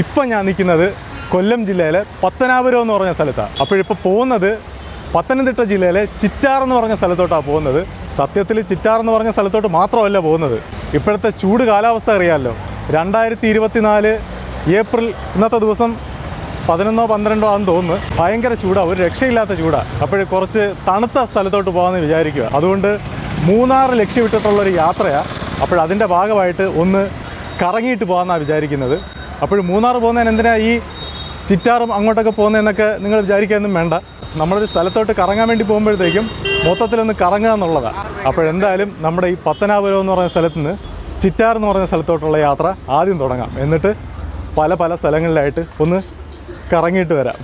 ഇപ്പം ഞാൻ നിൽക്കുന്നത് കൊല്ലം ജില്ലയിലെ പത്തനാപുരം എന്ന് പറഞ്ഞ സ്ഥലത്താണ് അപ്പോഴിപ്പോൾ പോകുന്നത് പത്തനംതിട്ട ജില്ലയിലെ ചിറ്റാർ എന്ന് പറഞ്ഞ സ്ഥലത്തോട്ടാണ് പോകുന്നത്. സത്യത്തിൽ ചിറ്റാർ എന്ന് പറഞ്ഞ സ്ഥലത്തോട്ട് മാത്രമല്ല പോകുന്നത്. ഇപ്പോഴത്തെ ചൂട് കാലാവസ്ഥ അറിയാമല്ലോ രണ്ടായിരത്തി ഇരുപത്തിനാല് ഏപ്രിൽ ഇന്നത്തെ ദിവസം പതിനൊന്നോ പന്ത്രണ്ടോ ആണെന്ന് തോന്നുന്നു. ഭയങ്കര ചൂടാണ് ഒരു രക്ഷയില്ലാത്ത ചൂടാണ് അപ്പോൾ കുറച്ച് തണുത്ത സ്ഥലത്തോട്ട് പോകാമെന്ന് വിചാരിക്കുക അതുകൊണ്ട് മൂന്നാർ ലക്ഷ്യമിട്ടിട്ടുള്ളൊരു യാത്രയാണ് അപ്പോൾ അതിന്റെ ഭാഗമായിട്ട് ഒന്ന് കറങ്ങിയിട്ട് പോകാമെന്നാണ് വിചാരിക്കുന്നത്. അപ്പോൾ മൂന്നാർ പോകുന്നതിന് എന്തിനാ ഈ ചിറ്റാറും അങ്ങോട്ടൊക്കെ പോകുന്നതെന്നൊക്കെ നിങ്ങൾ വിചാരിക്കാനൊന്നും വേണ്ട. നമ്മളൊരു സ്ഥലത്തോട്ട് കറങ്ങാൻ വേണ്ടി പോകുമ്പോഴത്തേക്കും മൊത്തത്തിലൊന്ന് കറങ്ങുക എന്നുള്ളതാണ് അപ്പോഴെന്തായാലും നമ്മുടെ ഈ പത്തനാപുരം എന്ന് പറയുന്ന സ്ഥലത്ത് നിന്ന് ചിറ്റാർ എന്ന് പറയുന്ന സ്ഥലത്തോട്ടുള്ള യാത്ര ആദ്യം തുടങ്ങാം. എന്നിട്ട് പല പല സ്ഥലങ്ങളിലായിട്ട് ഒന്ന് കറങ്ങിയിട്ട് വരാം.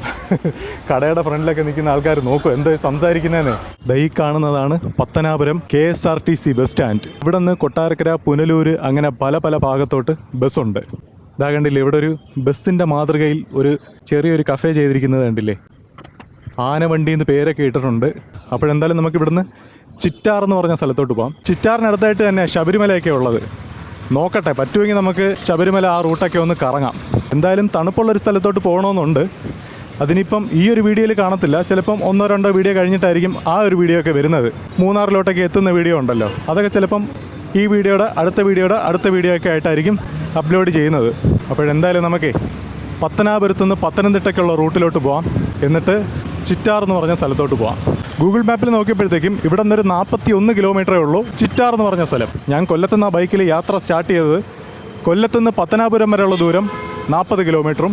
കടയുടെ ഫ്രണ്ടിലൊക്കെ നിൽക്കുന്ന ആൾക്കാർ നോക്കും എന്തോ സംസാരിക്കുന്നതെന്ന് ദൈ കാണുന്നതാണ് Pathanapuram K S R T C bus stand. ഇവിടെ നിന്ന് കൊട്ടാരക്കര പുനലൂർ അങ്ങനെ പല പല ഭാഗത്തോട്ട് ബസ്സുണ്ട്. ഇതാ കണ്ടില്ലേ ഇവിടെ ഒരു ബസ്സിന്റെ മാതൃകയിൽ ഒരു ചെറിയൊരു കഫേ ചെയ്തിരിക്കുന്നത് കണ്ടില്ലേ? ആനവണ്ടി എന്ന് പേരൊക്കെ ഇട്ടിട്ടുണ്ട്. അപ്പോഴെന്തായാലും നമുക്ക് ഇവിടുന്ന് ചിറ്റാർ എന്ന് പറഞ്ഞ സ്ഥലത്തോട്ട് പോകാം ചിറ്റാറിനടുത്തായിട്ട് തന്നെ ശബരിമലയൊക്കെ ഉള്ളത്. നോക്കട്ടെ പറ്റുമെങ്കിൽ നമുക്ക് ശബരിമല ആ റൂട്ടൊക്കെ ഒന്ന് കറങ്ങാം. എന്തായാലും തണുപ്പുള്ളൊരു സ്ഥലത്തോട്ട് പോകണമെന്നുണ്ട്. അതിനിപ്പം ഈ ഒരു വീഡിയോയിൽ കാണത്തില്ല. ചിലപ്പം ഒന്നോ രണ്ടോ വീഡിയോ കഴിഞ്ഞിട്ടായിരിക്കും ആ ഒരു വീഡിയോ ഒക്കെ വരുന്നത്. മൂന്നാറിലോട്ടൊക്കെ എത്തുന്ന വീഡിയോ ഉണ്ടല്ലോ. അതൊക്കെ ചിലപ്പം ഈ വീഡിയോയുടെ അടുത്ത വീഡിയോയുടെ അടുത്ത വീഡിയോ ഒക്കെ ആയിട്ടായിരിക്കും അപ്ലോഡ് ചെയ്യുന്നത്. അപ്പോഴെന്തായാലും നമുക്ക് പത്തനാപുരത്തു നിന്ന് പത്തനംതിട്ടയ്ക്കുള്ള റൂട്ടിലോട്ട് പോവാം. എന്നിട്ട് ചിറ്റാർ എന്ന് പറഞ്ഞ സ്ഥലത്തോട്ട് പോവാം. ഗൂഗിൾ മാപ്പിൽ നോക്കിയപ്പോഴത്തേക്കും ഇവിടെ നിന്നൊരു നാൽപ്പത്തി ഒന്ന് കിലോമീറ്ററേ ഉള്ളൂ ചിറ്റാർ എന്ന് പറഞ്ഞ സ്ഥലം. ഞാൻ കൊല്ലത്തുനിന്ന് ആ ബൈക്കിൽ യാത്ര സ്റ്റാർട്ട് ചെയ്തത് കൊല്ലത്തുനിന്ന് പത്തനാപുരം വരെയുള്ള ദൂരം നാൽപ്പത് കിലോമീറ്ററും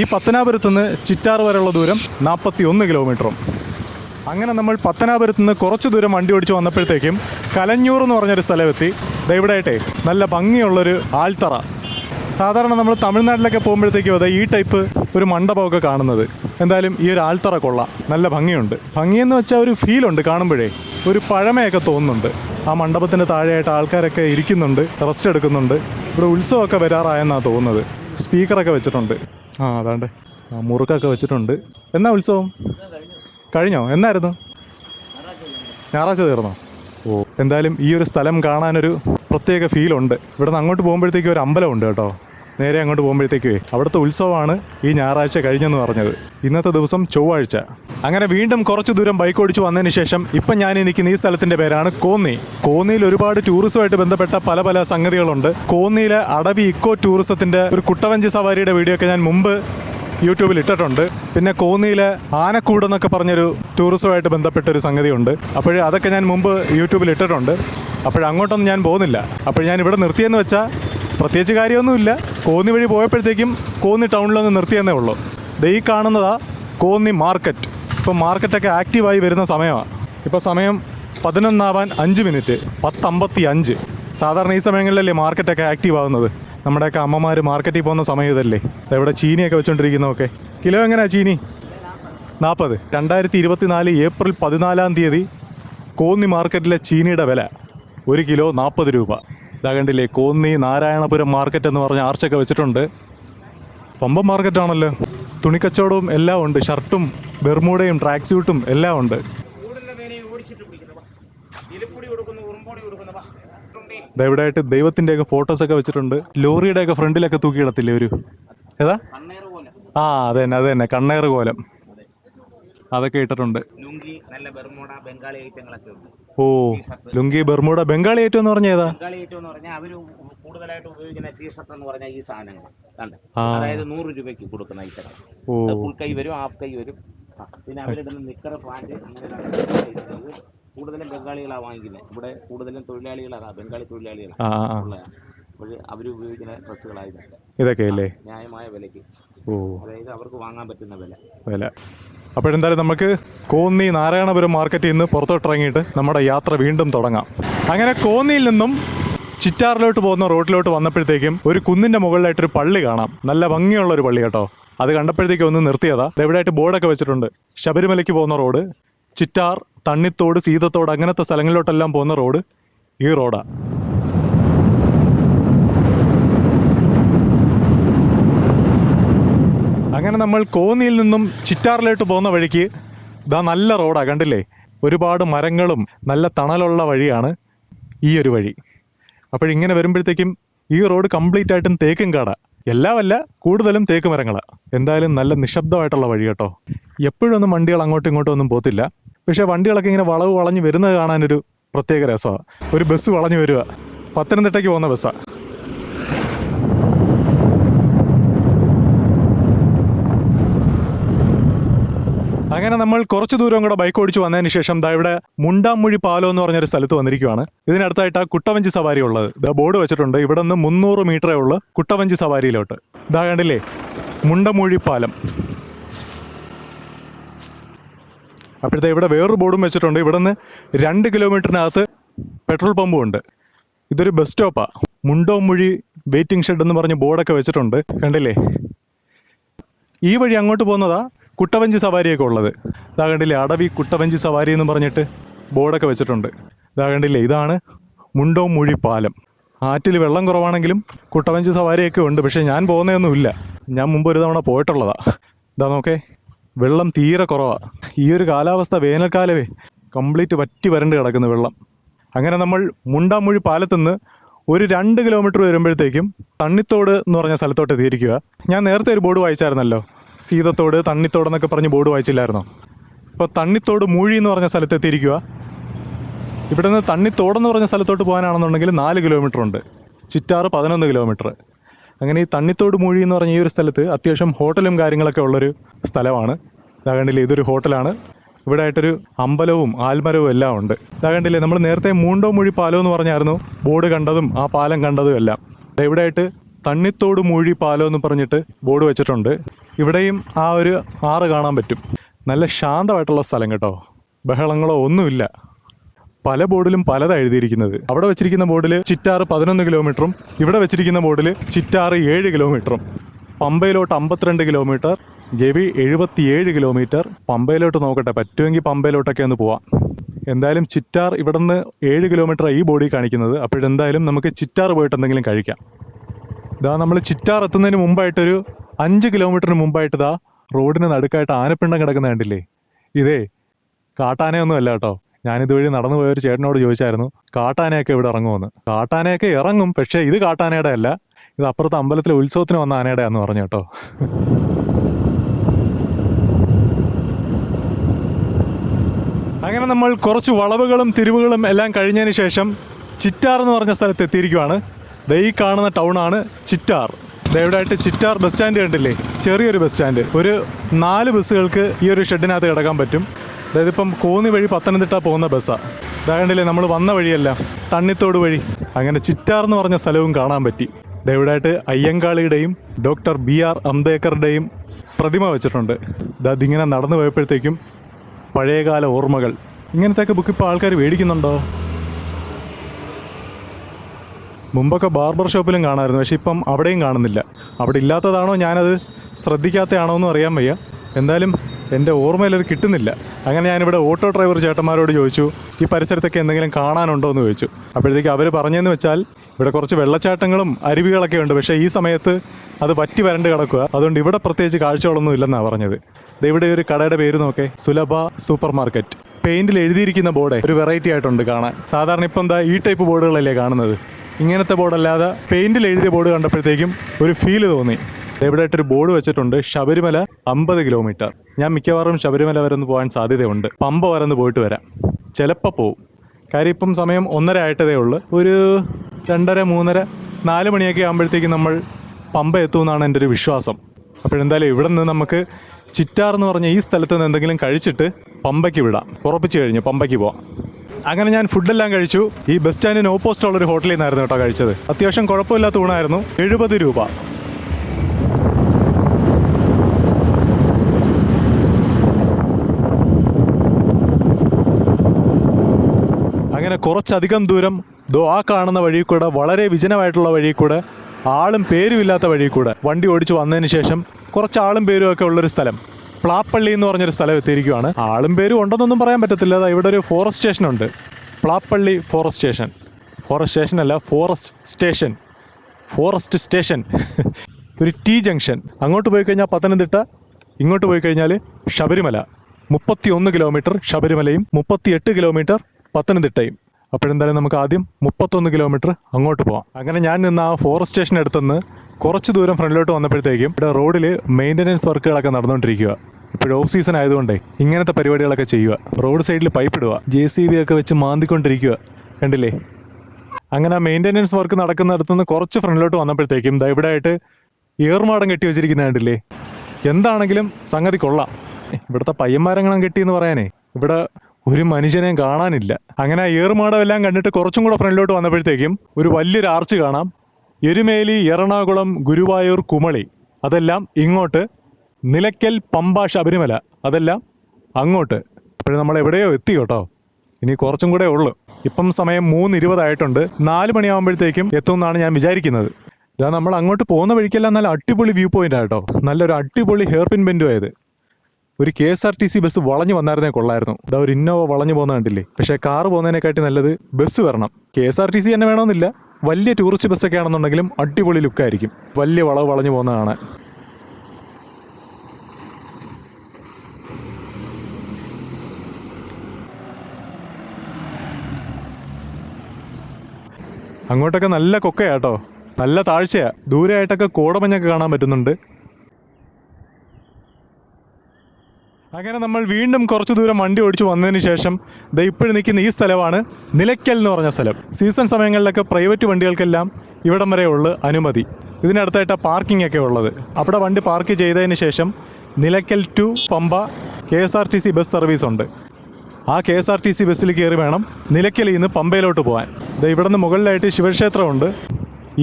ഈ പത്തനാപുരത്തുനിന്ന് ചിറ്റാർ വരെയുള്ള ദൂരം നാൽപ്പത്തി ഒന്ന് കിലോമീറ്ററും അങ്ങനെ നമ്മൾ പത്തനാപുരത്ത് നിന്ന് കുറച്ച് ദൂരം വണ്ടി ഓടിച്ച് വന്നപ്പോഴത്തേക്കും കലഞ്ഞൂർ എന്ന് പറഞ്ഞൊരു സ്ഥലമെത്തി. ദേ ഇവിടെയായിട്ടേ നല്ല ഭംഗിയുള്ളൊരു ആൽത്തറ സാധാരണ നമ്മൾ തമിഴ്നാട്ടിലൊക്കെ പോകുമ്പോഴത്തേക്കും അതെ ഈ ടൈപ്പ് ഒരു മണ്ഡപമൊക്കെ കാണുന്നത്. എന്തായാലും ഈ ഒരു ആൽത്തറ കൊള്ളാം. നല്ല ഭംഗിയുണ്ട്. ഭംഗിയെന്ന് വെച്ചാൽ ഒരു ഫീലുണ്ട് കാണുമ്പോഴേ. ഒരു പഴമയൊക്കെ തോന്നുന്നുണ്ട്. ആ മണ്ഡപത്തിന്റെ താഴെയായിട്ട് ആൾക്കാരൊക്കെ ഇരിക്കുന്നുണ്ട് റെസ്റ്റ് എടുക്കുന്നുണ്ട്. ഇവിടെ ഉത്സവമൊക്കെ വരാറായെന്നാണ് തോന്നുന്നത്. സ്പീക്കറൊക്കെ വെച്ചിട്ടുണ്ട്. ആ അതാണ്ട്. മുറുക്കൊക്കെ വെച്ചിട്ടുണ്ട്. എന്നാ ഉത്സവം? കഴിഞ്ഞോ? എന്നായിരുന്നു? ഞായറാഴ്ച തീർന്നോ? ഓ. എന്തായാലും ഈ ഒരു സ്ഥലം കാണാനൊരു പ്രത്യേക ഫീലുണ്ട് ഇവിടെ നിന്ന് അങ്ങോട്ട് പോകുമ്പോഴത്തേക്കും ഒരു അമ്പലമുണ്ട് കേട്ടോ. നേരെ അങ്ങോട്ട് പോകുമ്പോഴത്തേക്കേ അവിടുത്തെ ഉത്സവമാണ് ഈ ഞായറാഴ്ച കഴിഞ്ഞെന്ന് പറഞ്ഞത്. ഇന്നത്തെ ദിവസം ചൊവ്വാഴ്ച. അങ്ങനെ വീണ്ടും കുറച്ച് ദൂരം ബൈക്ക് ഓടിച്ച് വന്നതിന് ശേഷം ഇപ്പം ഞാൻ എനിക്ക് നിൽക്കുന്ന ഈ സ്ഥലത്തിന്റെ പേരാണ് കോന്നി. കോന്നിയിൽ ഒരുപാട് ടൂറിസവുമായിട്ട് ബന്ധപ്പെട്ട പല പല സംഗതികളുണ്ട്. കോന്നിയിലെ അടവി ഇക്കോ ടൂറിസത്തിന്റെ ഒരു കുട്ടവഞ്ചി സവാരിയുടെ വീഡിയോ ഒക്കെ ഞാൻ മുമ്പ് യൂട്യൂബിൽ ഇട്ടിട്ടുണ്ട്. പിന്നെ കോന്നിയിലെ ആനക്കൂട് എന്നൊക്കെ പറഞ്ഞൊരു ടൂറിസവുമായിട്ട് ബന്ധപ്പെട്ടൊരു സംഗതിയുണ്ട്. അപ്പോൾ അതൊക്കെ ഞാൻ മുമ്പ് യൂട്യൂബിൽ ഇട്ടിട്ടുണ്ട്. അപ്പോഴങ്ങോട്ടൊന്നും ഞാൻ പോകുന്നില്ല. അപ്പോൾ ഞാൻ ഇവിടെ നിർത്തിയെന്ന് വെച്ചാൽ പ്രത്യേകിച്ച് കാര്യമൊന്നുമില്ല. കോന്നി വഴി പോയപ്പോഴത്തേക്കും കോന്നി ടൗണിലൊന്ന് നിർത്തിയെന്നേ ഉള്ളൂ. ദേ ഈ കാണുന്നതാ കോന്നി മാർക്കറ്റ്. ഇപ്പോൾ മാർക്കറ്റൊക്കെ ആക്റ്റീവായി വരുന്ന സമയമാണ് ഇപ്പോൾ സമയം പതിനൊന്നാവാൻ അഞ്ച് മിനിറ്റ് പത്തമ്പത്തി അഞ്ച് സാധാരണ ഈ സമയങ്ങളിലല്ലേ മാർക്കറ്റൊക്കെ ആക്റ്റീവ് ആവുന്നത് നമ്മുടെയൊക്കെ അമ്മമാർ മാർക്കറ്റിൽ പോകുന്ന സമയം ഇതല്ലേ ഇവിടെ ചീനിയൊക്കെ വെച്ചുകൊണ്ടിരിക്കുന്നതൊക്കെ കിലോ എങ്ങനെയാ ചീനി? നാൽപ്പത് രണ്ടായിരത്തി ഇരുപത്തിനാല് ഏപ്രിൽ പതിനാലാം തീയതി കോന്നി മാർക്കറ്റിലെ ചീനിയുടെ വില ഒരു കിലോ നാൽപ്പത് രൂപ. ഇതാ കണ്ടില്ലേ കോന്നി നാരായണപുരം മാർക്കറ്റ് എന്ന് പറഞ്ഞ ആർച്ചൊക്കെ വെച്ചിട്ടുണ്ട്. പമ്പം മാർക്കറ്റാണല്ലോ. തുണിക്കച്ചവടവും എല്ലാം ഉണ്ട്. ഷർട്ടും ബെർമൂടയും ട്രാക്ക് സ്യൂട്ടും എല്ലാം ഉണ്ട്. ഇവിടെയായിട്ട് ഫോട്ടോസ് ഒക്കെ വെച്ചിട്ടുണ്ട്. ലോറിയുടെയൊക്കെ ഫ്രണ്ടിലൊക്കെ തൂക്കി തൂക്കിയിടത്തില്ലേ ഒരു? ഏതാ? ആ അത് തന്നെ അത് തന്നെ കണ്ണേറ് കോലം. അതൊക്കെ ഇട്ടിട്ടുണ്ട്. ഓ ലുങ്കി ബെർമൂട ബംഗാളി ഏറ്റവും എന്ന് പറഞ്ഞ ഏതാ? ബംഗാളി ഐറ്റം എന്ന് പറഞ്ഞാൽ അവർ കൂടുതലായിട്ട് ഉപയോഗിക്കുന്ന ടീഷർട്ട് എന്ന് പറഞ്ഞാൽ ഈ സാധനങ്ങൾ അതായത് നൂറ് രൂപയ്ക്ക് കൊടുക്കുന്ന ഐറ്റങ്ങൾ ഓ. ഫുൾ കൈ വരും ഹാഫ് കൈ വരും. പിന്നെ അവരിടുന്ന നിക്കർ പാന്റ് അങ്ങനെ കൂടുതലും ബംഗാളികളാണ് വാങ്ങിക്കുന്നത് ഇവിടെ കൂടുതലും തൊഴിലാളികളാണ് ബംഗാളി തൊഴിലാളികളാണ് അവർ ഉപയോഗിക്കുന്ന ഡ്രസ്സുകളായിരുന്നു ഇതൊക്കെ അല്ലേ? ന്യായമായ വിലയ്ക്ക്. ഓ. അതായത് അവർക്ക് വാങ്ങാൻ പറ്റുന്ന വില. വില. അപ്പോഴെന്തായാലും നമുക്ക് കോന്നി നാരായണപുരം മാർക്കറ്റിൽ നിന്ന് പുറത്തോട്ടിറങ്ങിയിട്ട് നമ്മുടെ യാത്ര വീണ്ടും തുടങ്ങാം. അങ്ങനെ കോന്നിയിൽ നിന്നും ചിറ്റാറിലോട്ട് പോകുന്ന റോഡിലോട്ട് വന്നപ്പോഴത്തേക്കും ഒരു കുന്നിന്റെ മുകളിലായിട്ടൊരു പള്ളി കാണാം. നല്ല ഭംഗിയുള്ള ഒരു പള്ളി കേട്ടോ. അത് കണ്ടപ്പോഴത്തേക്ക് ഒന്ന് നിർത്തിയതാ. എവിടെയായിട്ട് ബോർഡൊക്കെ വെച്ചിട്ടുണ്ട്. ശബരിമലയ്ക്ക് പോകുന്ന റോഡ് ചിറ്റാർ തണ്ണിത്തോട് സീതത്തോട് അങ്ങനത്തെ സ്ഥലങ്ങളിലോട്ടെല്ലാം പോകുന്ന റോഡ് ഈ റോഡാ. അങ്ങനെ നമ്മൾ കോന്നിയിൽ നിന്നും ചിറ്റാറിലോട്ട് പോകുന്ന വഴിക്ക് ഇതാ നല്ല റോഡാ കണ്ടില്ലേ? ഒരുപാട് മരങ്ങളും നല്ല തണലുള്ള വഴിയാണ് ഈ ഒരു വഴി. അപ്പോഴിങ്ങനെ വരുമ്പോഴത്തേക്കും ഈ റോഡ് കംപ്ലീറ്റ് ആയിട്ടും തേക്കും കാട. എല്ലാമല്ല കൂടുതലും തേക്ക് മരങ്ങളാണ് എന്തായാലും നല്ല നിശബ്ദമായിട്ടുള്ള വഴി കേട്ടോ. എപ്പോഴും ഒന്നും വണ്ടികൾ അങ്ങോട്ടും ഇങ്ങോട്ടും ഒന്നും പോത്തില്ല. പക്ഷേ വണ്ടികളൊക്കെ ഇങ്ങനെ വളവ് വളഞ്ഞ് വരുന്നത് കാണാനൊരു പ്രത്യേക രസമാണ് ഒരു ബസ് വളഞ്ഞു വരിക പത്തനംതിട്ടയ്ക്ക് പോകുന്ന ബസ്സാണ് അങ്ങനെ നമ്മൾ കുറച്ച് ദൂരം കൂടെ ബൈക്ക് ഓടിച്ച് വന്നതിന് ശേഷം ദാ ഇവിടെ മുണ്ടാമുഴി പാലം എന്ന് പറഞ്ഞൊരു സ്ഥലത്ത് വന്നിരിക്കുകയാണ് ഇതിനടുത്തായിട്ട് ആ കുട്ടവഞ്ചി സവാരി ഉള്ളത്. ഇതാ ബോർഡ് വെച്ചിട്ടുണ്ട്. ഇവിടെ നിന്ന് മുന്നൂറ് മീറ്ററേ ഉള്ളൂ കുട്ടവഞ്ചി സവാരിയിലോട്ട്. ഇതാ കണ്ടില്ലേ? മുണ്ടമുഴി പാലം. അപ്പോഴത്തെ ഇവിടെ വേറൊരു ബോർഡും വെച്ചിട്ടുണ്ട്. ഇവിടെ നിന്ന് രണ്ട് കിലോമീറ്ററിനകത്ത് പെട്രോൾ പമ്പും ഉണ്ട്. ഇതൊരു ബസ് സ്റ്റോപ്പാ മുണ്ടോമുഴി വെയിറ്റിംഗ് ഷെഡ് എന്ന് പറഞ്ഞ് ബോർഡൊക്കെ വെച്ചിട്ടുണ്ട്. കണ്ടില്ലേ? ഈ വഴി അങ്ങോട്ട് പോകുന്നതാ കുട്ടവഞ്ചി സവാരിയൊക്കെ ഉള്ളത്. ഇതാ കണ്ടില്ലേ അടവി കുട്ടവഞ്ചി സവാരി എന്ന് പറഞ്ഞിട്ട് ബോർഡൊക്കെ വെച്ചിട്ടുണ്ട്. ഇതാ കണ്ടില്ലേ ഇതാണ് മുണ്ടോ മുഴി പാലം. ആറ്റിൽ വെള്ളം കുറവാണെങ്കിലും കുട്ടവഞ്ചി സവാരിയൊക്കെ ഉണ്ട് പക്ഷേ ഞാൻ പോകുന്നതൊന്നുമില്ല. ഞാൻ മുമ്പ് ഒരു തവണ പോയിട്ടുള്ളതാ. ഇതാ നോക്കേ വെള്ളം തീരെ കുറവാണ് ഈ ഒരു കാലാവസ്ഥ വേനൽക്കാലമേ കംപ്ലീറ്റ് വറ്റി വരണ്ട് കിടക്കുന്ന വെള്ളം. അങ്ങനെ നമ്മൾ മുണ്ടാമുഴി പാലത്തുനിന്ന് ഒരു രണ്ട് കിലോമീറ്റർ വരുമ്പോഴത്തേക്കും തണ്ണിത്തോട് എന്ന് പറഞ്ഞ സ്ഥലത്തോട്ട് എത്തിയിരിക്കുക ഞാൻ നേരത്തെ ഒരു ബോർഡ് വായിച്ചായിരുന്നല്ലോ. സീതത്തോട് തണ്ണിത്തോട് എന്നൊക്കെ പറഞ്ഞ് ബോർഡ് വായിച്ചില്ലായിരുന്നോ? അപ്പോൾ തണ്ണിത്തോട് മൂഴി എന്ന് പറഞ്ഞ സ്ഥലത്ത് എത്തിയിരിക്കുക ഇവിടെ നിന്ന് തണ്ണിത്തോടെന്ന് പറഞ്ഞ സ്ഥലത്തോട്ട് പോകാനാണെന്നുണ്ടെങ്കിൽ നാല് കിലോമീറ്റർ ഉണ്ട്. ചിറ്റാറ് പതിനൊന്ന് കിലോമീറ്റർ അങ്ങനെ ഈ തണ്ണിത്തോട് മൂഴി എന്ന് പറഞ്ഞ ഈ ഒരു സ്ഥലത്ത് അത്യാവശ്യം ഹോട്ടലും കാര്യങ്ങളൊക്കെ ഉള്ളൊരു സ്ഥലമാണ്. ഇതാ കണ്ടില്ലേ ഇതൊരു ഹോട്ടലാണ്. ഇവിടെ ആയിട്ടൊരു അമ്പലവും ആൽമരവും എല്ലാം ഉണ്ട്. ഇതാ കണ്ടില്ലേ നമ്മൾ നേരത്തെ മൂണ്ടോ മൂഴി പാലം എന്ന് പറഞ്ഞായിരുന്നു. ബോർഡ് കണ്ടതും ആ പാലം കണ്ടതും എല്ലാം. ഇവിടെ ആയിട്ട് തണ്ണിത്തോട് മൂഴി പാലം എന്ന് പറഞ്ഞിട്ട് ബോർഡ് വെച്ചിട്ടുണ്ട്. ഇവിടെയും ആ ഒരു ആറ് കാണാൻ പറ്റും. നല്ല ശാന്തമായിട്ടുള്ള സ്ഥലം കേട്ടോ. ബഹളങ്ങളോ ഒന്നുമില്ല. പല ബോർഡിലും പലതാണ് എഴുതിയിരിക്കുന്നത്. അവിടെ വെച്ചിരിക്കുന്ന ബോർഡിൽ ചിറ്റാറ് പതിനൊന്ന് കിലോമീറ്ററും ഇവിടെ വെച്ചിരിക്കുന്ന ബോർഡിൽ ചിറ്റാറ് ഏഴ് കിലോമീറ്ററും. പമ്പയിലോട്ട് അമ്പത്തിരണ്ട് കിലോമീറ്റർ ഗവി എഴുപത്തിയേഴ് കിലോമീറ്റർ. പമ്പയിലോട്ട് നോക്കട്ടെ പറ്റുമെങ്കിൽ പമ്പയിലോട്ടൊക്കെ ഒന്ന് പോവാം. എന്തായാലും ചിറ്റാർ ഇവിടെ നിന്ന് ഏഴ് കിലോമീറ്റർ ഈ ബോഡി കാണിക്കുന്നത്. അപ്പോഴെന്തായാലും നമുക്ക് ചിറ്റാർ പോയിട്ട് എന്തെങ്കിലും കഴിക്കാം. ഇതാ നമ്മൾ ചിറ്റാർ എത്തുന്നതിന് മുമ്പായിട്ടൊരു അഞ്ച് കിലോമീറ്ററിന് മുമ്പായിട്ട് റോഡിന് നടുക്കായിട്ട് ആനപ്പിണ്ടം കിടക്കുന്ന കണ്ടില്ലേ? ഇതേ കാട്ടാനയൊന്നും അല്ല കേട്ടോ. ഞാനിതുവഴി നടന്നു പോയ ഒരു ചേട്ടനോട് ചോദിച്ചായിരുന്നു കാട്ടാനയൊക്കെ ഇവിടെ ഇറങ്ങുമെന്ന്. കാട്ടാനയൊക്കെ ഇറങ്ങും പക്ഷേ ഇത് കാട്ടാനയുടെ അല്ല. ഇത് അപ്പുറത്തെ അമ്പലത്തിലെ ഉത്സവത്തിന് വന്ന ആനയുടെ ആന്ന് പറഞ്ഞു കേട്ടോ. അങ്ങനെ നമ്മൾ കുറച്ച് വളവുകളും തിരിവുകളും എല്ലാം കഴിഞ്ഞതിന് ശേഷം ചിറ്റാർ എന്ന് പറഞ്ഞ സ്ഥലത്ത് എത്തിയിരിക്കുവാണ്. ദൈ കാണുന്ന ടൗണാണ് ചിറ്റാർ. ദേ ഇവിടെ ചിറ്റാർ ബസ് സ്റ്റാൻഡ് കണ്ടില്ലേ? ചെറിയൊരു ബസ് സ്റ്റാൻഡ്. ഒരു നാല് ബസ്സുകൾക്ക് ഈ ഒരു ഷെഡിനകത്ത് കിടക്കാൻ പറ്റും. അതായത് ഇപ്പം കോന്നി വഴി പത്തനംതിട്ട പോകുന്ന ബസ്സാണ് ഇതാകണ്ടില്ലേ നമ്മൾ വന്ന വഴിയല്ല. തണ്ണിത്തോട് വഴി. അങ്ങനെ ചിറ്റാർ എന്ന് പറഞ്ഞ സ്ഥലവും കാണാൻ പറ്റി. ദയവായിട്ട് അയ്യങ്കാളിയുടെയും ഡോക്ടർ ബി ആർ അംബേദ്കറുടെയും പ്രതിമ വെച്ചിട്ടുണ്ട്. അതിങ്ങനെ നടന്നു പോയപ്പോഴത്തേക്കും പഴയകാല ഓർമ്മകൾ. ഇങ്ങനത്തെയൊക്കെ ബുക്ക് ഇപ്പോൾ ആൾക്കാർ മേടിക്കുന്നുണ്ടോ? മുമ്പൊക്കെ ബാർബർ ഷോപ്പിലും കാണാമായിരുന്നു പക്ഷേ ഇപ്പം അവിടെയും കാണുന്നില്ല. അവിടെ ഇല്ലാത്തതാണോ ഞാനത് ശ്രദ്ധിക്കാത്തതാണോ എന്നും അറിയാൻ വയ്യ. എന്തായാലും എന്റെ ഓർമ്മയിൽ അത് കിട്ടുന്നില്ല. അങ്ങനെ ഞാനിവിടെ ഓട്ടോ ഡ്രൈവർ ചേട്ടന്മാരോട് ചോദിച്ചു ഈ പരിസരത്തൊക്കെ എന്തെങ്കിലും കാണാനുണ്ടോ? എന്ന് ചോദിച്ചു. അപ്പോഴത്തേക്ക് അവർ പറഞ്ഞതെന്ന് വെച്ചാൽ ഇവിടെ കുറച്ച് വെള്ളച്ചാട്ടങ്ങളും അരുവികളൊക്കെ ഉണ്ട് പക്ഷേ ഈ സമയത്ത് അത് വറ്റി വരണ്ട് കിടക്കുക. അതുകൊണ്ട് ഇവിടെ പ്രത്യേകിച്ച് കാഴ്ചകളൊന്നും ഇല്ലെന്നാണ് പറഞ്ഞത്. ഇവിടെ ഒരു കടയുടെ പേര് നോക്കേ സുലഭ സൂപ്പർ മാർക്കറ്റ് പെയിന്റിൽ എഴുതിയിരിക്കുന്ന ബോർഡ് ഒരു വെറൈറ്റി ആയിട്ടുണ്ട് കാണാൻ. സാധാരണ ഇപ്പം എന്താ ഈ ടൈപ്പ് ബോർഡുകളല്ലേ കാണുന്നത്. ഇങ്ങനത്തെ ബോർഡല്ലാതെ പെയിന്റിൽ എഴുതിയ ബോർഡ് കണ്ടപ്പോഴത്തേക്കും ഒരു ഫീൽ തോന്നി. ഇവിടെ ബോർഡ് വെച്ചിട്ടുണ്ട് ശബരിമല അമ്പത് കിലോമീറ്റർ ഞാൻ മിക്കവാറും ശബരിമല വരെ ഒന്ന് പോകാൻ സാധ്യതയുണ്ട്. പമ്പ വരെ ഒന്ന് പോയിട്ട് വരാം. ചിലപ്പോൾ പോവും. കാര്യം ഇപ്പം സമയം ഒന്നര ആയിട്ടതേ ഉള്ളൂ. ഒരു രണ്ടര മൂന്നര നാല് മണിയൊക്കെ ആകുമ്പോഴത്തേക്കും നമ്മൾ പമ്പ എത്തുമെന്നാണ് എന്റെ ഒരു വിശ്വാസം. അപ്പോഴെന്തായാലും ഇവിടെ നിന്ന് നമുക്ക് ചിറ്റാർ എന്ന് പറഞ്ഞ ഈ സ്ഥലത്ത് നിന്ന് എന്തെങ്കിലും കഴിച്ചിട്ട് പമ്പയ്ക്ക് വിടാം. ഉറപ്പിച്ച് കഴിഞ്ഞു പമ്പയ്ക്ക് പോവാം. അങ്ങനെ ഞാൻ ഫുഡെല്ലാം കഴിച്ചു. ഈ ബസ് സ്റ്റാൻഡിന് ഓപ്പോസിറ്റ് ഉള്ള ഒരു ഹോട്ടലിൽ നിന്നായിരുന്നു കേട്ടോ കഴിച്ചത്. അത്യാവശ്യം കുഴപ്പമില്ലാത്ത ഊണായിരുന്നു. എഴുപത് രൂപ. അങ്ങനെ കുറച്ചധികം ദൂരം ദോ ആ കാണുന്ന വഴി കൂടെ വളരെ വിജനമായിട്ടുള്ള വഴി കൂടെ ആളും പേരുമില്ലാത്ത വഴി കൂടെ വണ്ടി ഓടിച്ചു വന്നതിന് ശേഷം കുറച്ച് ആളും പേരും ഒക്കെ ഉള്ളൊരു സ്ഥലം. പ്ലാപ്പള്ളി എന്ന് പറഞ്ഞൊരു സ്ഥലം എത്തിയിരിക്കുകയാണ് ആളും പേരും ഉണ്ടെന്നൊന്നും പറയാൻ പറ്റത്തില്ല. ഇവിടെ ഒരു ഫോറസ്റ്റ് സ്റ്റേഷൻ ഉണ്ട്. Plappally forest station forest station അല്ല ഫോറസ്റ്റ് സ്റ്റേഷൻ ഫോറസ്റ്റ് സ്റ്റേഷൻ ഒരു ടി ജംഗ്ഷൻ അങ്ങോട്ട് പോയി കഴിഞ്ഞാൽ പത്തനംതിട്ട ഇങ്ങോട്ട് പോയി കഴിഞ്ഞാൽ ശബരിമല. മുപ്പത്തി ഒന്ന് കിലോമീറ്റർ ശബരിമലയും മുപ്പത്തി എട്ട് കിലോമീറ്റർ പത്തനംതിട്ടയും. അപ്പോഴെന്തായാലും നമുക്ക് ആദ്യം മുപ്പത്തൊന്ന് കിലോമീറ്റർ അങ്ങോട്ട് പോകാം അങ്ങനെ ഞാൻ നിന്ന് ആ ഫോറസ്റ്റ് സ്റ്റേഷൻ അടുത്തുനിന്ന് കുറച്ച് ദൂരം ഫ്രണ്ടിലോട്ട് വന്നപ്പോഴത്തേക്കും ഇവിടെ റോഡിൽ മെയിന്റനൻസ് വർക്കുകളൊക്കെ നടന്നുകൊണ്ടിരിക്കുക ഇപ്പോഴും ഓഫ് സീസൺ ആയതുകൊണ്ടേ ഇങ്ങനത്തെ പരിപാടികളൊക്കെ ചെയ്യുക റോഡ് സൈഡിൽ പൈപ്പ് ഇടുക ജെ സി ബി ഒക്കെ വെച്ച് മാന്തിക്കൊണ്ടിരിക്കുക കണ്ടില്ലേ? അങ്ങനെ ആ മെയിന്റനൻസ് വർക്ക് നടക്കുന്നിടത്തുനിന്ന് കുറച്ച് ഫ്രണ്ടിലോട്ട് വന്നപ്പോഴത്തേക്കും ദാ ഇവിടെ ആയിട്ട് ഏർമാടം കെട്ടി വെച്ചിരിക്കുന്ന കണ്ടില്ലേ? എന്താണെങ്കിലും സംഗതി കൊള്ളാം. ഇവിടുത്തെ പയ്യന്മാരെങ്ങനെ കെട്ടി എന്ന് പറയാനേ. ഇവിടെ ഒരു മനുഷ്യനെയും കാണാനില്ല. അങ്ങനെ ആ ഏറുമാടം എല്ലാം കണ്ടിട്ട് കുറച്ചും കൂടെ ഫ്രണ്ടിലോട്ട് വന്നപ്പോഴത്തേക്കും ഒരു വലിയൊരു ആർച്ച് കാണാം. എരുമേലി എറണാകുളം ഗുരുവായൂർ കുമളി. അതെല്ലാം ഇങ്ങോട്ട് നിലയ്ക്കൽ പമ്പ ശബരിമല. അതെല്ലാം അങ്ങോട്ട്. അപ്പോഴും നമ്മൾ എവിടെയോ എത്തി കേട്ടോ. ഇനി കുറച്ചും കൂടെ ഉള്ളു. ഇപ്പം സമയം മൂന്ന് ഇരുപതായിട്ടുണ്ട് നാല് മണിയാകുമ്പോഴത്തേക്കും എത്തുമെന്നാണ് ഞാൻ വിചാരിക്കുന്നത്. ഇതാ നമ്മൾ അങ്ങോട്ട് പോകുന്ന വഴിക്കെല്ലാം നല്ല അടിപൊളി വ്യൂ പോയിന്റ് ആട്ടോ നല്ലൊരു അടിപൊളി ഹെയർ പിൻ ബെൻഡും ആയത്. ഒരു K S R T C bus വളഞ്ഞു വന്നായിരുന്നേ കൊള്ളായിരുന്നു. ഇതാ ഒരു ഇന്നോവ വളഞ്ഞു പോകുന്ന കണ്ടില്ലേ? പക്ഷേ കാർ പോകുന്നതിനെക്കാട്ടി നല്ലത് ബസ് വരണം. K S R T C തന്നെ വേണമെന്നില്ല. വലിയ ടൂറിസ്റ്റ് ബസ്സൊക്കെ ആണെന്നുണ്ടെങ്കിലും അടിപൊളി ലുക്കായിരിക്കും. വലിയ വളവ് വളഞ്ഞു പോകുന്ന കാണാൻ അങ്ങോട്ടൊക്കെ നല്ല കൊക്കയാട്ടോ നല്ല താഴ്ചയാ ദൂരെയായിട്ടൊക്കെ കോടമഞ്ഞൊക്കെ കാണാൻ പറ്റുന്നുണ്ട്. അങ്ങനെ നമ്മൾ വീണ്ടും കുറച്ചു ദൂരം വണ്ടി ഓടിച്ചു വന്നതിന് ശേഷം ദേ ഇപ്പോഴും നിൽക്കുന്ന ഈ സ്ഥലമാണ് നിലയ്ക്കൽ എന്ന് പറഞ്ഞ സ്ഥലം. സീസൺ സമയങ്ങളിലൊക്കെ പ്രൈവറ്റ് വണ്ടികൾക്കെല്ലാം ഇവിടം വരെ ഉള്ള അനുമതി. ഇതിനടുത്തായിട്ടാണ് പാർക്കിംഗ് ഒക്കെ ഉള്ളത്. അവിടെ വണ്ടി പാർക്ക് ചെയ്തതിന് ശേഷം Nilakkal to Pamba K S R T C bus service ഉണ്ട്. ആ K S R T C ബസ്സിൽ കയറി വേണം നിലയ്ക്കലിൽ നിന്ന് പമ്പയിലോട്ട് പോകാൻ ഇത് ഇവിടെ നിന്ന് മുകളിലായിട്ട് ശിവക്ഷേത്രമുണ്ട്.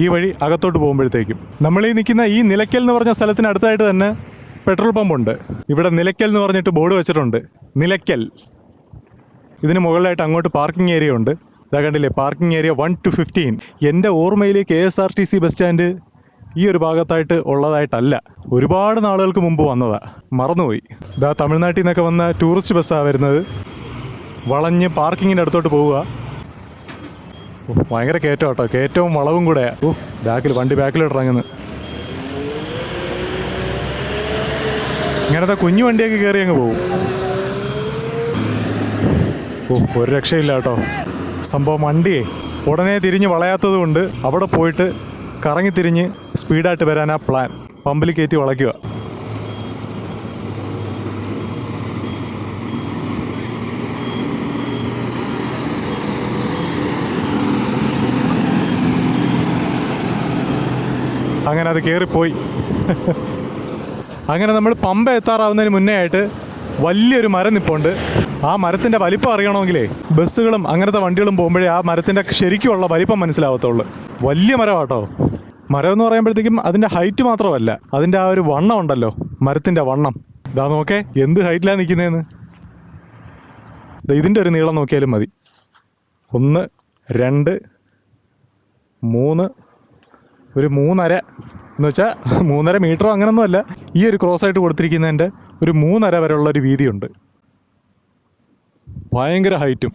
ഈ വഴി അകത്തോട്ട് പോകുമ്പോഴത്തേക്കും. നമ്മൾ ഈ നിൽക്കുന്ന ഈ നിലയ്ക്കൽ എന്ന് പറഞ്ഞ സ്ഥലത്തിന് അടുത്തായിട്ട് തന്നെ പെട്രോൾ പമ്പുണ്ട്. ഇവിടെ നിലയ്ക്കൽ എന്ന് പറഞ്ഞിട്ട് ബോർഡ് വെച്ചിട്ടുണ്ട്. നിലയ്ക്കൽ. ഇതിന് മുകളിലായിട്ട് അങ്ങോട്ട് പാർക്കിംഗ് ഏരിയ ഉണ്ട്. ഇതാ കണ്ടില്ലേ parking area one to fifteen. എന്റെ ഓർമ്മയിൽ K S R T C bus stand ഈ ഒരു ഭാഗത്തായിട്ട് ഉള്ളതായിട്ടല്ല. ഒരുപാട് നാളുകൾക്ക് മുമ്പ് വന്നതാ. മറന്നുപോയി. ഇതാ തമിഴ്നാട്ടിൽ നിന്നൊക്കെ വന്ന ടൂറിസ്റ്റ് ബസ്സാണ് വരുന്നത്. വളഞ്ഞ് പാർക്കിങ്ങിന്റെ അടുത്തോട്ട് പോവുക. ഭയങ്കര കയറ്റം കേട്ടോ. കയറ്റവും വളവും കൂടെയാണ് ഓ ബാക്കിൽ വണ്ടി ബാക്കിലോട്ട് ഇങ്ങനത്തെ കുഞ്ഞു വണ്ടിയൊക്കെ കയറി അങ്ങ് പോകും ഓ ഒരു രക്ഷയില്ല കേട്ടോ. സംഭവം വണ്ടിയെ ഉടനെ തിരിഞ്ഞ് വളയാത്തത് കൊണ്ട് അവിടെ പോയിട്ട് കറങ്ങി തിരിഞ്ഞ് സ്പീഡായിട്ട് വരാനാ പ്ലാൻ. പമ്പിൽ കയറ്റി വളയ്ക്കുക. അങ്ങനെ അത് കയറിപ്പോയി അങ്ങനെ നമ്മൾ പമ്പ എത്താറാവുന്നതിന് മുന്നേ ആയിട്ട് വലിയൊരു മരം നിപ്പുണ്ട്. ആ മരത്തിന്റെ വലിപ്പം അറിയണമെങ്കിലേ ബസ്സുകളും അങ്ങനത്തെ വണ്ടികളും പോകുമ്പോഴേ ആ മരത്തിന്റെ ശരിക്കുമുള്ള വലിപ്പം മനസ്സിലാവത്തുള്ളൂ. വലിയ മരമാട്ടോ. മരം എന്ന് പറയുമ്പോഴത്തേക്കും അതിന്റെ ഹൈറ്റ് മാത്രമല്ല അതിന്റെ ആ ഒരു വണ്ണം ഉണ്ടല്ലോ മരത്തിന്റെ വണ്ണം. ഇതാ നോക്കേ എന്ത് ഹൈറ്റിലാണ് നിൽക്കുന്നതെന്ന് ഇതിന്റെ ഒരു നീളം നോക്കിയാലും മതി. ഒന്ന് രണ്ട് മൂന്ന് ഒരു മൂന്നര എന്ന് വെച്ചാൽ മൂന്നര മീറ്ററോ അങ്ങനൊന്നും അല്ല. ഈ ഒരു ക്രോസ് ആയിട്ട് കൊടുത്തിരിക്കുന്നതിന്റെ ഒരു മൂന്നര വരെയുള്ള ഒരു വീതിയുണ്ട്. ഭയങ്കര ഹൈറ്റും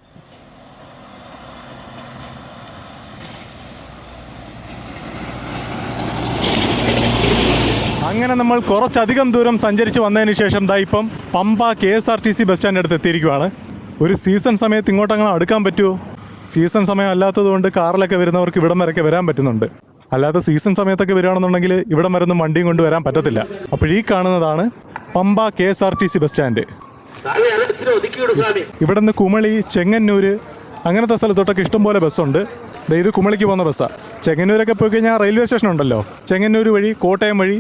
അങ്ങനെ നമ്മൾ കുറച്ചധികം ദൂരം സഞ്ചരിച്ച് വന്നതിന് ശേഷം ദാ ഇപ്പം Pamba K S R T C bus stand അടുത്ത് എത്തിയിരിക്കുവാണ്. ഒരു സീസൺ സമയത്ത് ഇങ്ങോട്ട് അങ്ങനെ അടുക്കാൻ പറ്റുമോ സീസൺ സമയം അല്ലാത്തത് കൊണ്ട് കാറിലൊക്കെ വരുന്നവർക്ക് ഇവിടം വരെയൊക്കെ വരാൻ പറ്റുന്നുണ്ട്. അല്ലാതെ സീസൺ സമയത്തൊക്കെ വരികയാണെന്നുണ്ടെങ്കിൽ ഇവിടെ വരെ ഒന്നും വണ്ടിയും കൊണ്ടുവരാൻ പറ്റത്തില്ല. അപ്പോൾ ഈ കാണുന്നതാണ് Pamba K S R T C bus stand ഇവിടെ നിന്ന് കുമളി ചെങ്ങന്നൂർ അങ്ങനത്തെ സ്ഥലത്തോട്ടൊക്കെ ഇഷ്ടംപോലെ ബസ്സുണ്ട് ഇത് കുമളിക്ക് പോകുന്ന ബസ്സാണ് ചെങ്ങന്നൂരൊക്കെ പോയി കഴിഞ്ഞാൽ റെയിൽവേ സ്റ്റേഷൻ ഉണ്ടല്ലോ. ചെങ്ങന്നൂർ വഴി കോട്ടയം വഴി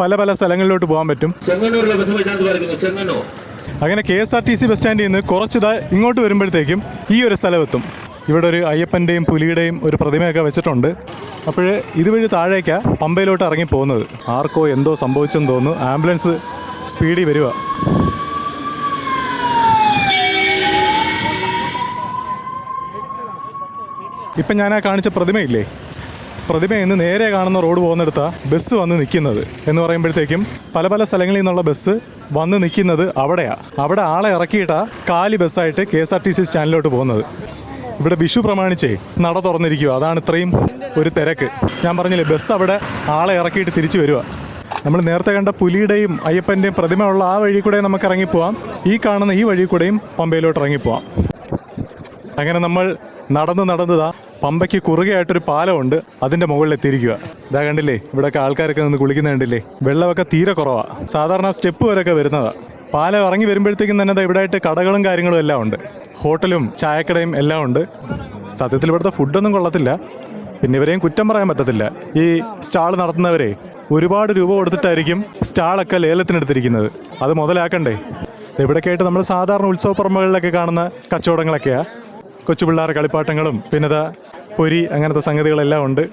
പല പല സ്ഥലങ്ങളിലോട്ട് പോകാൻ പറ്റും. അങ്ങനെ K S R T C bus സ്റ്റാൻഡിൽ നിന്ന് കുറച്ച് ഇങ്ങോട്ട് വരുമ്പോഴത്തേക്കും ഈ ഒരു സ്ഥലമെത്തും ഇവിടെ ഒരു അയ്യപ്പന്റെയും പുലിയുടെയും ഒരു പ്രതിമയൊക്കെ വെച്ചിട്ടുണ്ട്. അപ്പോൾ ഇതുവഴി താഴേക്കാണ് പമ്പയിലോട്ട് ഇറങ്ങി പോകുന്നത്. ആർക്കോ എന്തോ സംഭവിച്ചെന്ന് തോന്നുന്നു. ആംബുലൻസ് സ്പീഡിൽ വരിക. ഇപ്പം ഞാൻ ആ കാണിച്ച പ്രതിമയില്ലേ? പ്രതിമ ഇന്ന് നേരെ കാണുന്ന റോഡ് പോകുന്നിടത്താ ബസ് വന്ന് നിൽക്കുന്നത്. എന്ന് പറയുമ്പോഴത്തേക്കും പല പല സ്ഥലങ്ങളിൽ നിന്നുള്ള ബസ് വന്ന് നിൽക്കുന്നത് അവിടെയാണ് അവിടെ ആളെ ഇറക്കിയിട്ടാണ് കാലി ബസ്സായിട്ട് K S R T C സ്റ്റാൻഡിലോട്ട് പോകുന്നത്. ഇവിടെ വിഷു പ്രമാണിച്ചേ നട തുറന്നിരിക്കുക. അതാണ് ഇത്രയും ഒരു തിരക്ക്. ഞാൻ പറഞ്ഞില്ലേ ബസ് അവിടെ ആളെ ഇറക്കിയിട്ട് തിരിച്ചു വരിക നമ്മൾ നേരത്തെ കണ്ട പുലിയുടെയും അയ്യപ്പന്റെയും പ്രതിമ ഉള്ള ആ വഴി കൂടെ നമുക്ക് ഇറങ്ങിപ്പോവാം ഈ കാണുന്ന ഈ വഴി കൂടെയും പമ്പയിലോട്ട് ഇറങ്ങിപ്പോവാം അങ്ങനെ നമ്മൾ നടന്ന് നടന്നതാ പമ്പയ്ക്ക് കുറുകയായിട്ടൊരു പാലമുണ്ട്. അതിന്റെ മുകളിൽ എത്തിയിരിക്കുക ഇതാ കണ്ടില്ലേ ഇവിടെയൊക്കെ ആൾക്കാരൊക്കെ നിന്ന് കുളിക്കുന്ന കണ്ടില്ലേ? വെള്ളമൊക്കെ തീരെ കുറവാണ് സാധാരണ സ്റ്റെപ്പ് വരെയൊക്കെ വരുന്നതാ. പാലം ഇറങ്ങി വരുമ്പോഴത്തേക്കും തന്നെ ദാ ഇവിടെ ആയിട്ട് കടകളും കാര്യങ്ങളും എല്ലാം ഉണ്ട്. ഹോട്ടലും ചായക്കടയും എല്ലാം ഉണ്ട്. സത്യത്തിൽ ഇവിടുത്തെ ഫുഡൊന്നും കൊള്ളത്തില്ല. പിന്നെ ഇവരെയും കുറ്റം പറയാൻ പറ്റത്തില്ല. ഈ സ്റ്റാൾ നടത്തുന്നവരെ ഒരുപാട് രൂപ കൊടുത്തിട്ടായിരിക്കും സ്റ്റാളൊക്കെ ലേലത്തിനെടുത്തിരിക്കുന്നത്. അത് മുതലാക്കണ്ടേ? ഇവിടെയൊക്കെ ആയിട്ട് നമ്മൾ സാധാരണ ഉത്സവ പറമ്പുകളിലൊക്കെ കാണുന്ന കച്ചവടങ്ങളൊക്കെയാ. കൊച്ചു കളിപ്പാട്ടങ്ങളും പിന്നെ ദാ പൊരി അങ്ങനത്തെ സംഗതികളെല്ലാം ഉണ്ട്.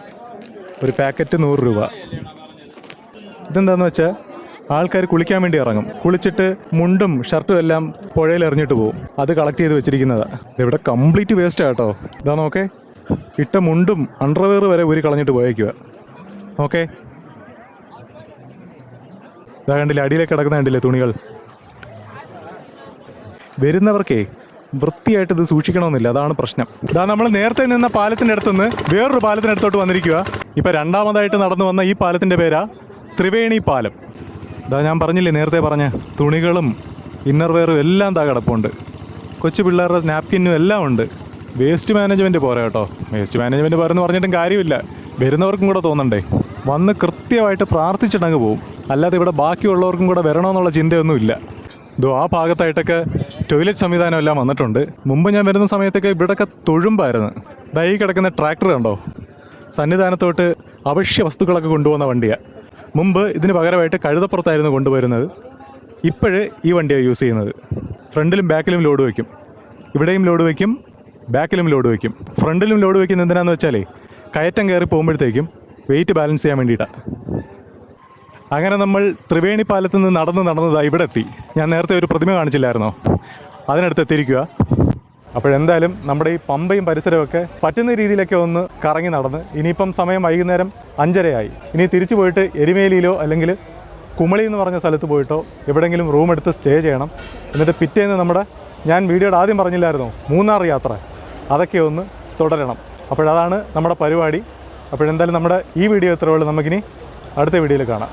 ഒരു പാക്കറ്റ് നൂറ് രൂപ. ഇതെന്താന്ന് വെച്ചാൽ ആൾക്കാർ കുളിക്കാൻ വേണ്ടി ഇറങ്ങും. കുളിച്ചിട്ട് മുണ്ടും ഷർട്ടും എല്ലാം പുഴയിൽ എറിഞ്ഞിട്ട് പോകും അത് കളക്ട് ചെയ്ത് വെച്ചിരിക്കുന്നത്. ഇവിടെ കംപ്ലീറ്റ് വേസ്റ്റ് ആട്ടോ ഇതാ നോക്കേ. ഇട്ട മുണ്ടും അണ്ടർവെയർ വരെ ഊരി കളഞ്ഞിട്ട് പോയേക്കുക ഓക്കെ ഇതാ കണ്ടില്ല അടിയിലേക്ക് കിടക്കുന്ന കണ്ടില്ലേ തുണികൾ? വരുന്നവർക്കേ വൃത്തിയായിട്ട് ഇത് സൂക്ഷിക്കണമെന്നില്ല. അതാണ് പ്രശ്നം. ഇതാ നമ്മൾ നേരത്തെ നിന്ന പാലത്തിന്റെ അടുത്തുനിന്ന് വേറൊരു പാലത്തിനടുത്തോട്ട് വന്നിരിക്കുക ഇപ്പം രണ്ടാമതായിട്ട് നടന്നു വന്ന ഈ പാലത്തിന്റെ പേരാ ത്രിവേണി പാലം. ഇതാ ഞാൻ പറഞ്ഞില്ലേ നേരത്തെ പറഞ്ഞ തുണികളും ഇന്നർവെയറും എല്ലാം താ കിടപ്പുണ്ട്. കൊച്ചു പിള്ളേരുടെ നാപ്കിനും എല്ലാം ഉണ്ട്. വേസ്റ്റ് മാനേജ്മെന്റ് പോരാ കേട്ടോ. വേസ്റ്റ് മാനേജ്മെന്റ് പോരെന്ന് പറഞ്ഞിട്ടും കാര്യമില്ല. വരുന്നവർക്കും കൂടെ തോന്നണ്ടേ. വന്ന് കൃത്യമായിട്ട് പ്രാർത്ഥിച്ചിട്ടങ്ങ് പോവും. അല്ലാതെ ഇവിടെ ബാക്കിയുള്ളവർക്കും കൂടെ വരണമെന്നുള്ള ചിന്തയൊന്നുമില്ല ഇതോ ആ ഭാഗത്തായിട്ടൊക്കെ ടോയ്ലറ്റ് സംവിധാനം എല്ലാം വന്നിട്ടുണ്ട്. മുമ്പ് ഞാൻ വരുന്ന സമയത്തൊക്കെ ഇവിടെയൊക്കെ തൊഴുമ്പായിരുന്നു. ദൈ കിടക്കുന്ന ട്രാക്ടർ കണ്ടോ? സന്നിധാനത്തോട്ട് അവശ്യ വസ്തുക്കളൊക്കെ കൊണ്ടുപോകുന്ന വണ്ടിയാണ് മുമ്പ് ഇതിന് പകരമായിട്ട് കഴുതപ്പുറത്തായിരുന്നു കൊണ്ടുവരുന്നത് ഇപ്പോഴ് ഈ വണ്ടിയാണ് യൂസ് ചെയ്യുന്നത്. ഫ്രണ്ടിലും ബാക്കിലും ലോഡ് വയ്ക്കും ഇവിടെയും ലോഡ് വയ്ക്കും ബാക്കിലും ലോഡ് വയ്ക്കും ഫ്രണ്ടിലും ലോഡ് വയ്ക്കുന്നത് എന്തിനാന്ന് വെച്ചാലേ കയറ്റം കയറി പോകുമ്പോഴത്തേക്കും വെയിറ്റ് ബാലൻസ് ചെയ്യാൻ വേണ്ടിയിട്ടാണ് അങ്ങനെ നമ്മൾ ത്രിവേണി പാലത്ത് നിന്ന് നടന്ന് നടന്നതാ ഇവിടെ എത്തി ഞാൻ നേരത്തെ ഒരു പ്രതിമ കാണിച്ചില്ലായിരുന്നോ? അതിനടുത്ത് എത്തിയിരിക്കുക. അപ്പോഴെന്തായാലും നമ്മുടെ ഈ പമ്പയും പരിസരമൊക്കെ പറ്റുന്ന രീതിയിലൊക്കെ ഒന്ന് കറങ്ങി നടന്ന് ഇനിയിപ്പം സമയം വൈകുന്നേരം അഞ്ചരയായി. ഇനി തിരിച്ചു പോയിട്ട് എരുമേലിയിലോ അല്ലെങ്കിൽ കുമളി എന്ന് പറഞ്ഞ സ്ഥലത്ത് പോയിട്ടോ എവിടെയെങ്കിലും റൂം എടുത്ത് സ്റ്റേ ചെയ്യണം. എന്നിട്ട് പിറ്റേന്ന് നമ്മുടെ ഞാൻ വീഡിയോയുടെ ആദ്യം പറഞ്ഞില്ലായിരുന്നോ? മൂന്നാർ യാത്ര. അതൊക്കെ ഒന്ന് തുടരണം. അപ്പോഴതാണ് നമ്മുടെ പരിപാടി. അപ്പോഴെന്തായാലും നമ്മുടെ ഈ വീഡിയോ എത്ര നമുക്കിനി അടുത്ത വീഡിയോയിൽ കാണാം.